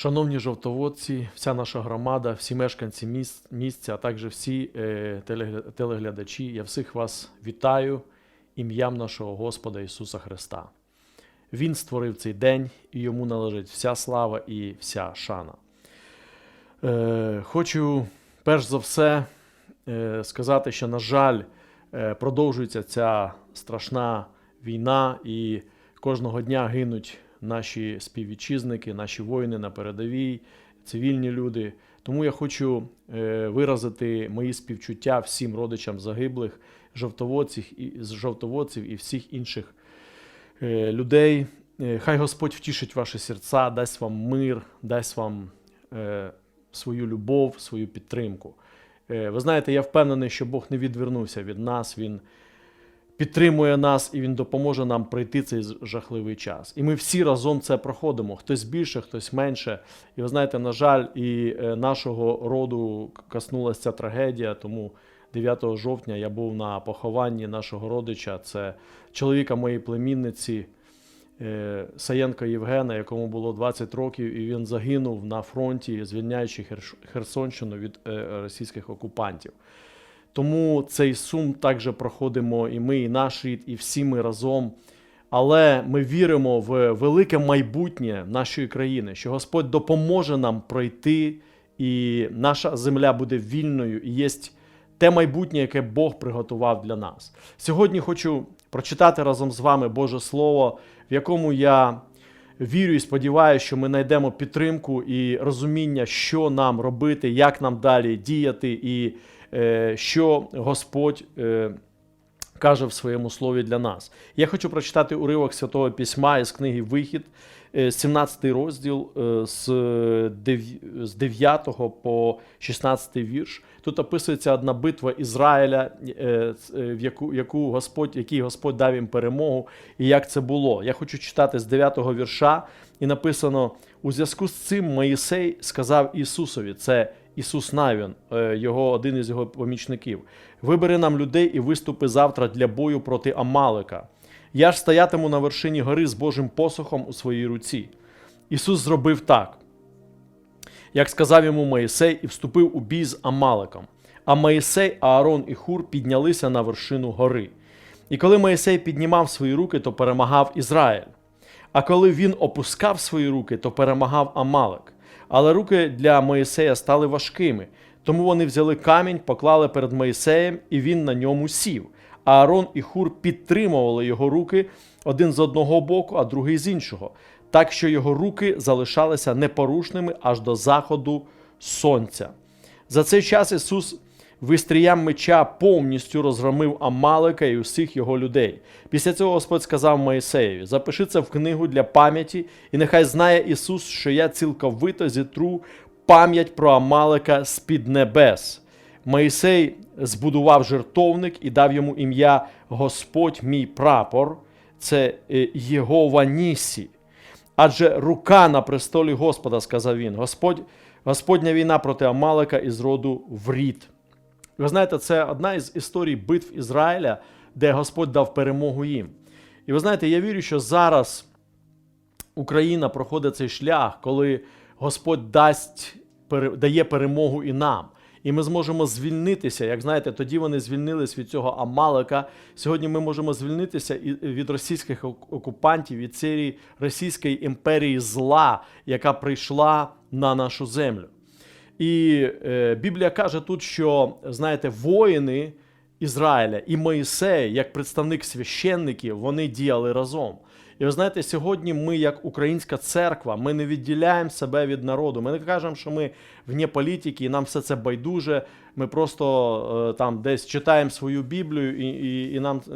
Шановні жовтоводці, вся наша громада, всі мешканці міс- місця, а також всі е, телегля- телеглядачі, я всіх вас вітаю ім'ям нашого Господа Ісуса Христа. Він створив цей день, і йому належить вся слава і вся шана. Е, хочу перш за все е, сказати, що, на жаль, е, продовжується ця страшна війна, і кожного дня гинуть наші співвітчизники, наші воїни на передовій, цивільні люди. Тому я хочу е, виразити мої співчуття всім родичам загиблих, жовтоводців і жовтоводців і всіх інших е, людей. Е, Хай Господь втішить ваші серця, дасть вам мир, дасть вам свою любов, свою підтримку. Ви знаєте, я впевнений, що Бог не відвернувся від нас. Він підтримує нас і він допоможе нам пройти цей жахливий час. І ми всі разом це проходимо. Хтось більше, хтось менше. І ви знаєте, на жаль, і е, нашого роду коснулася ця трагедія. Тому 9 жовтня я був на похованні нашого родича. Це чоловіка моєї племінниці. е, Саєнко Євгена, якому було 20 років, і він загинув на фронті, звільняючи Херсонщину від е, російських окупантів. Тому цей сум також проходимо і ми, і наш рід, і всі ми разом. Але ми віримо в велике майбутнє нашої країни, що Господь допоможе нам пройти, і наша земля буде вільною, і є те майбутнє, яке Бог приготував для нас. Сьогодні хочу прочитати разом з вами Боже Слово, в якому я вірю і сподіваюся, що ми знайдемо підтримку і розуміння, що нам робити, як нам далі діяти, і що Господь е, каже в своєму слові для нас. Я хочу прочитати уривок Святого Письма із книги Вихід, е, 17 розділ е, з дев- 9 по 16 вірш. Тут описується одна битва Ізраїля, е, е, в яку, яку Господь, який Господь дав їм перемогу, і як це було. Я хочу читати з 9 вірша, і написано: у зв'язку з цим Моїсей сказав Ісусові, це Ісус Навін, е, його один із його помічників. Вибери нам людей і виступи завтра для бою проти Амалика. Я ж стоятиму на вершині гори з Божим посохом у своїй руці. Ісус зробив так, як сказав йому Моїсей, і вступив у бій з Амаликом. А Моїсей, Аарон і Хур піднялися на вершину гори. І коли Моїсей піднімав свої руки, то перемагав Ізраїль. А коли він опускав свої руки, то перемагав Амалик. Але руки для Моїсея стали важкими. Тому вони взяли камінь, поклали перед Моїсеєм, і він на ньому сів. А Аарон і Хур підтримували його руки один з одного боку, а другий з іншого, так що його руки залишалися непорушними аж до заходу сонця. За цей час Ісус вистріям меча повністю розгромив Амалика і усіх його людей. Після цього Господь сказав Моїсеєві: запиши це в книгу для пам'яті, і нехай знає Ісус, що я цілковито зітру пам'ять про Амалика з-під небес. Моїсей збудував жертовник і дав йому ім'я Господь мій прапор, це е, Єгова Нісі. Адже рука на престолі Господа, сказав він, Господь, Господня війна проти Амалика із роду в Ви знаєте, це одна із історій битв Ізраїля, де Господь дав перемогу їм. І ви знаєте, я вірю, що зараз Україна проходить цей шлях, коли Господь дасть, дає перемогу і нам. І ми зможемо звільнитися. Як знаєте, тоді вони звільнились від цього Амалика. Сьогодні ми можемо звільнитися від російських окупантів, від цієї російської імперії зла, яка прийшла на нашу землю. І е, Біблія каже тут, що знаєте, воїни Ізраїля і Моїсей, як представник священників, вони діяли разом. І ви знаєте, сьогодні ми, як українська церква, ми не відділяємо себе від народу. Ми не кажемо, що ми вне політики, і нам все це байдуже. Ми просто е, там десь читаємо свою Біблію, і, і, і нам е,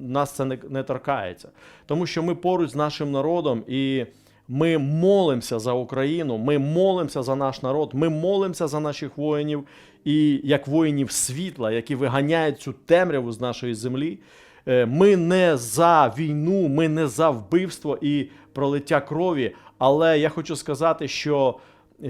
нас це не, не торкається. Тому що ми поруч з нашим народом і. Ми молимося за Україну, ми молимося за наш народ, ми молимося за наших воїнів і як воїнів світла, які виганяють цю темряву з нашої землі. Е, Ми не за війну, ми не за вбивство і пролиття крові. Але я хочу сказати, що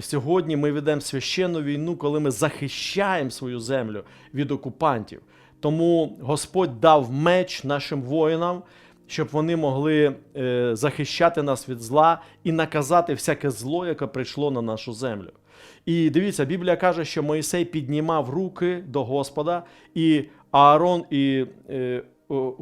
сьогодні ми ведемо священну війну, коли ми захищаємо свою землю від окупантів. Тому Господь дав меч нашим воїнам. Щоб вони могли е, захищати нас від зла і наказати всяке зло, яке прийшло на нашу землю. І дивіться, Біблія каже, що Моїсей піднімав руки до Господа, і Аарон і е,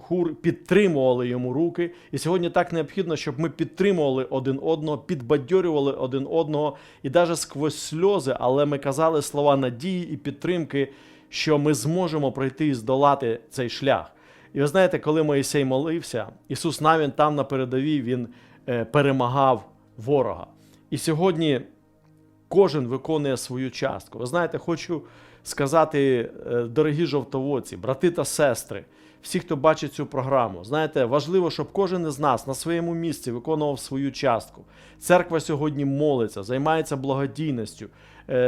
Хур підтримували йому руки. І сьогодні так необхідно, щоб ми підтримували один одного, підбадьорювали один одного, і навіть сквозь сльози, але ми казали слова надії і підтримки, що ми зможемо пройти і здолати цей шлях. І ви знаєте, коли Моїсей молився, Ісус навіть там на передовій Він е, перемагав ворога. І сьогодні кожен виконує свою частку. Ви знаєте, хочу сказати, е, дорогі жовтоводці, брати та сестри, всі, хто бачить цю програму, знаєте, важливо, щоб кожен із нас на своєму місці виконував свою частку. Церква сьогодні молиться, займається благодійністю,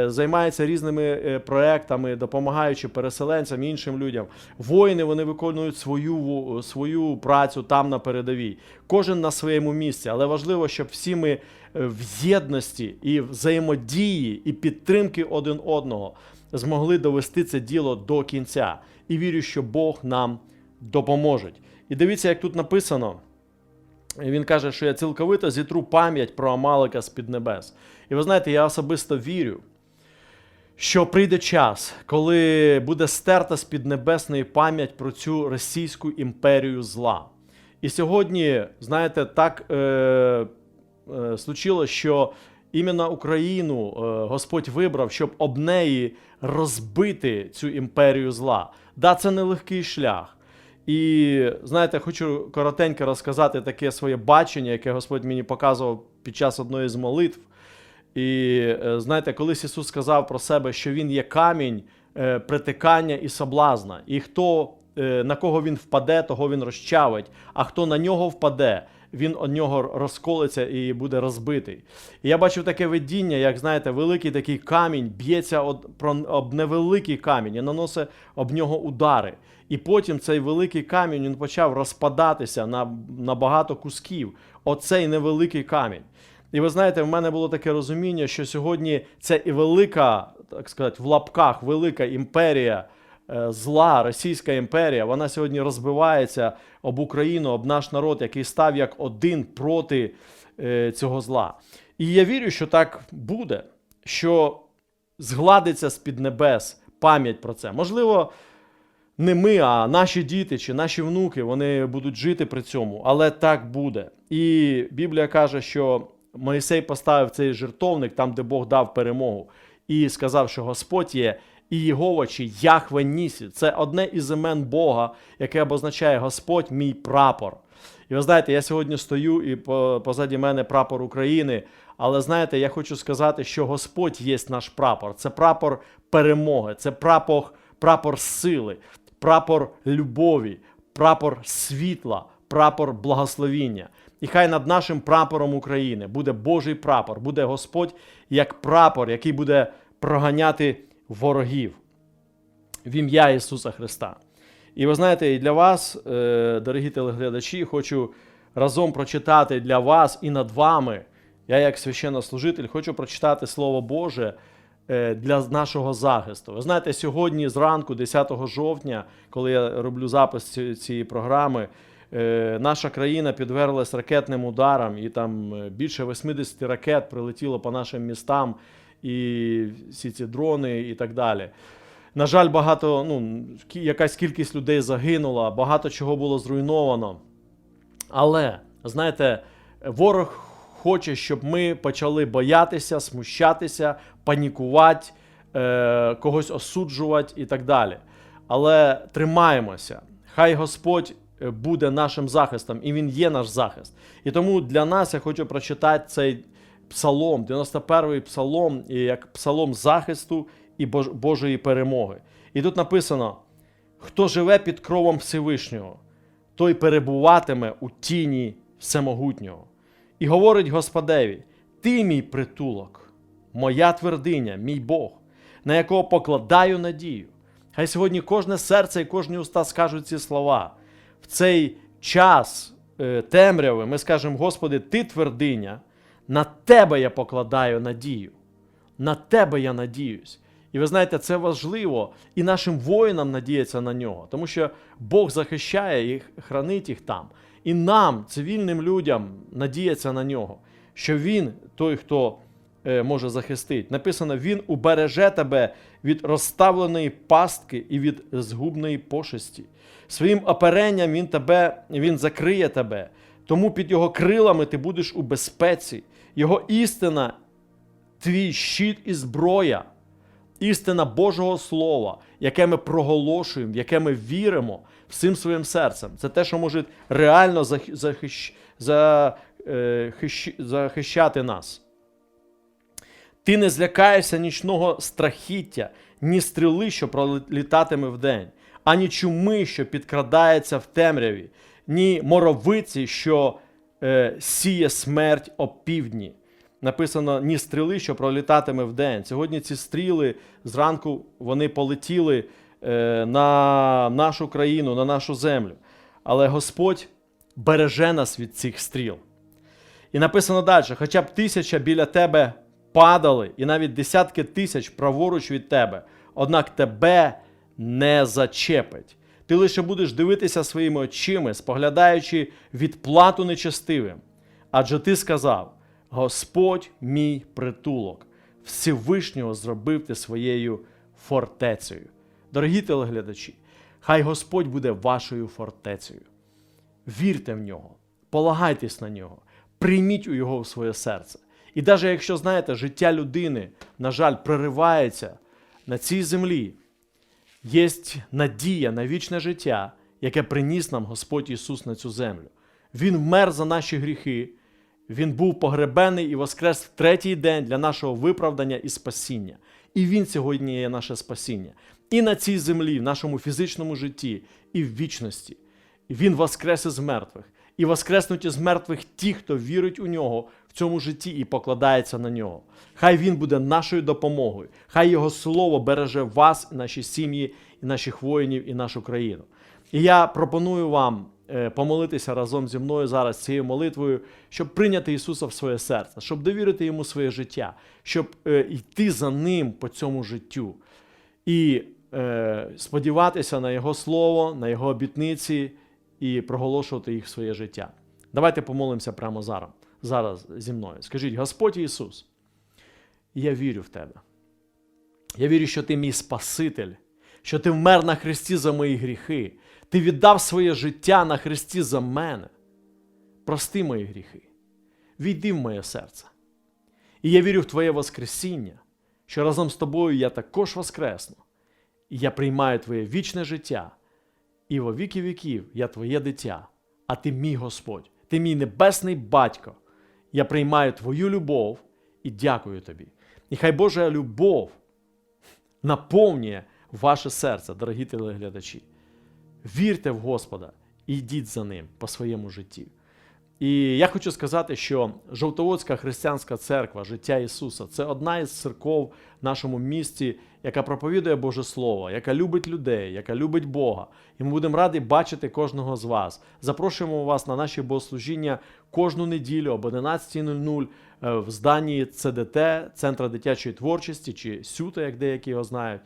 займається різними е, проектами, допомагаючи переселенцям іншим людям. Воїни вони виконують свою, свою працю там на передовій. Кожен на своєму місці, але важливо, щоб всі ми е, в єдності і взаємодії і підтримки один одного змогли довести це діло до кінця. І вірю, що Бог нам допоможе. І дивіться, як тут написано. Він каже, що я цілковито зітру пам'ять про Амалика з-під небес. І ви знаєте, я особисто вірю, що прийде час, коли буде стерта з-під небесної пам'ять про цю російську імперію зла. І сьогодні, знаєте, так е, е, случилось, що іменно Україну е, Господь вибрав, щоб об неї розбити цю імперію зла. Да, це нелегкий шлях. І знаєте, хочу коротенько розказати таке своє бачення, яке Господь мені показував під час одної з молитв. І е, знаєте, колись Ісус сказав про себе, що Він є камінь е, притикання і соблазна. І хто е, на кого він впаде, того він розчавить, а хто на нього впаде, він від нього розколиться і буде розбитий. І я бачив таке видіння, як знаєте, великий такий камінь б'ється об невеликий камінь і наносить об нього удари. І потім цей великий камінь він почав розпадатися на, на багато кусків. Оцей невеликий камінь. І ви знаєте, в мене було таке розуміння, що сьогодні це і велика, так сказати, в лапках велика імперія е, зла, Російська імперія, вона сьогодні розбивається об Україну, об наш народ, який став як один проти е, цього зла. І я вірю, що так буде, що згладиться з-під небес пам'ять про це. Можливо, не ми, а наші діти чи наші внуки вони будуть жити при цьому, але так буде. І Біблія каже, що Моїсей поставив цей жертовник там, де Бог дав перемогу, і сказав, що Господь є і Єгова чи Яхве Нісі. Це одне із імен Бога, яке обозначає Господь мій прапор. І ви знаєте, я сьогодні стою і по- позаді мене прапор України. Але знаєте, я хочу сказати, що Господь є наш прапор. Це прапор перемоги, це прапор, прапор сили, прапор любові, прапор світла, прапор благословіння. І хай над нашим прапором України буде Божий прапор, буде Господь як прапор, який буде проганяти ворогів в ім'я Ісуса Христа. І ви знаєте, і для вас, е, дорогі телеглядачі, хочу разом прочитати для вас і над вами. Я, як священнослужитель, хочу прочитати Слово Боже е, для нашого захисту. Ви знаєте, сьогодні зранку, 10 жовтня, коли я роблю запис цієї програми, наша країна підверглась ракетним ударам, і там е, більше 80 ракет прилетіло по нашим містам, і всі ці дрони і так далі. На жаль, багато, ну, якась кількість людей загинула, багато чого було зруйновано. Але, знаєте, ворог хоче, щоб ми почали боятися, смущатися, панікувати, е, когось осуджувати і так далі. Але тримаємося. Хай Господь е, буде нашим захистом, і Він є наш захист. І тому для нас я хочу прочитати цей псалом, 91-й псалом, як псалом захисту і Бож- Божої перемоги. І тут написано: хто живе під кровом Всевишнього, той перебуватиме у тіні всемогутнього. І говорить Господеві: Ти мій притулок, моя твердиня, мій Бог, на якого покладаю надію. Хай сьогодні кожне серце і кожні уста скажуть ці слова. В цей час е, темряви ми скажемо: Господи, Ти твердиня, на Тебе я покладаю надію. На Тебе я надіюсь. І ви знаєте, це важливо і нашим воїнам надіятися на нього, тому що Бог захищає їх, хранить їх там. І нам, цивільним людям, надіятися на нього, що він той, хто може захистити. Написано: Він убереже тебе від розставленої пастки і від згубної пошесті. Своїм оперенням він тебе, він закриє тебе. Тому під його крилами ти будеш у безпеці. Його істина, твій щит і зброя, істина Божого Слова, яке ми проголошуємо, яке ми віримо всім своїм серцем. Це те, що може реально захищ- захищ- за- е, захищати нас. Ти не злякаєшся нічного страхіття, ні стріли, що пролітатиме вдень, ані чуми, що підкрадається в темряві, ні моровиці, що е, сіє смерть опівдні. Написано ні стріли, що пролітатиме вдень. Сьогодні ці стріли зранку вони полетіли е, на нашу країну, на нашу землю. Але Господь береже нас від цих стріл. І написано далі: хоча б тисяча біля тебе падали, і навіть десятки тисяч праворуч від тебе, однак тебе не зачепить. Ти лише будеш дивитися своїми очима, споглядаючи відплату нечестивим. Адже ти сказав: Господь мій притулок, Всевишнього зробив ти своєю фортецею. Дорогі телеглядачі, хай Господь буде вашою фортецею. Вірте в нього, полагайтесь на нього, прийміть у його в своє серце. І навіть якщо знаєте, життя людини, на жаль, проривається на цій землі, є надія на вічне життя, яке приніс нам Господь Ісус на цю землю. Він вмер за наші гріхи, Він був погребений і воскрес в третій день для нашого виправдання і спасіння. І Він сьогодні є наше спасіння. І на цій землі, в нашому фізичному житті, і в вічності. Він воскрес із мертвих. І воскреснуть із мертвих ті, хто вірить у нього в цьому житті і покладається на нього. Хай він буде нашою допомогою. Хай його слово береже вас, наші сім'ї, і наших воїнів, і нашу країну. І я пропоную вам е, помолитися разом зі мною зараз цією молитвою, щоб прийняти Ісуса в своє серце, щоб довірити йому своє життя, щоб е, йти за ним по цьому життю. І е, сподіватися на Його слово, на Його обітниці і проголошувати їх в своє життя. Давайте помолимося прямо зараз, зараз зі мною. Скажіть, Господь Ісус, я вірю в Тебе. Я вірю, що Ти мій Спаситель, що Ти вмер на Христі за мої гріхи. Ти віддав своє життя на Христі за мене. Прости мої гріхи. Війди в моє серце. І я вірю в Твоє Воскресіння, що разом з тобою я також воскресну. І я приймаю Твоє вічне життя. І во віки віків я Твоє дитя, а Ти мій Господь, Ти мій небесний батько. Я приймаю Твою любов і дякую Тобі. І хай Божа любов наповнює ваше серце, дорогі телеглядачі. Вірте в Господа і йдіть за ним по своєму житті. І я хочу сказати, що Жовтоводська християнська церква життя Ісуса це одна із церков в нашому місті, яка проповідує Боже Слово, яка любить людей, яка любить Бога. І ми будемо раді бачити кожного з вас. Запрошуємо вас на наші богослужіння кожну неділю об 11.00 е, в зданні ЦДТ, Центра дитячої творчості чи СЮТа, як деякі його знають.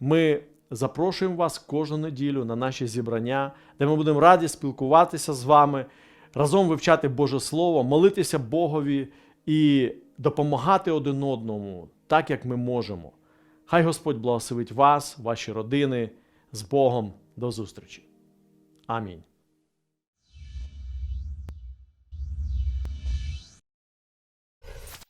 Ми запрошуємо вас кожну неділю на наші зібрання, де ми будемо раді спілкуватися з вами, разом вивчати Боже Слово, молитися Богові і допомагати один одному, так як ми можемо. Хай Господь благословить вас, ваші родини з Богом. До зустрічі. Амінь.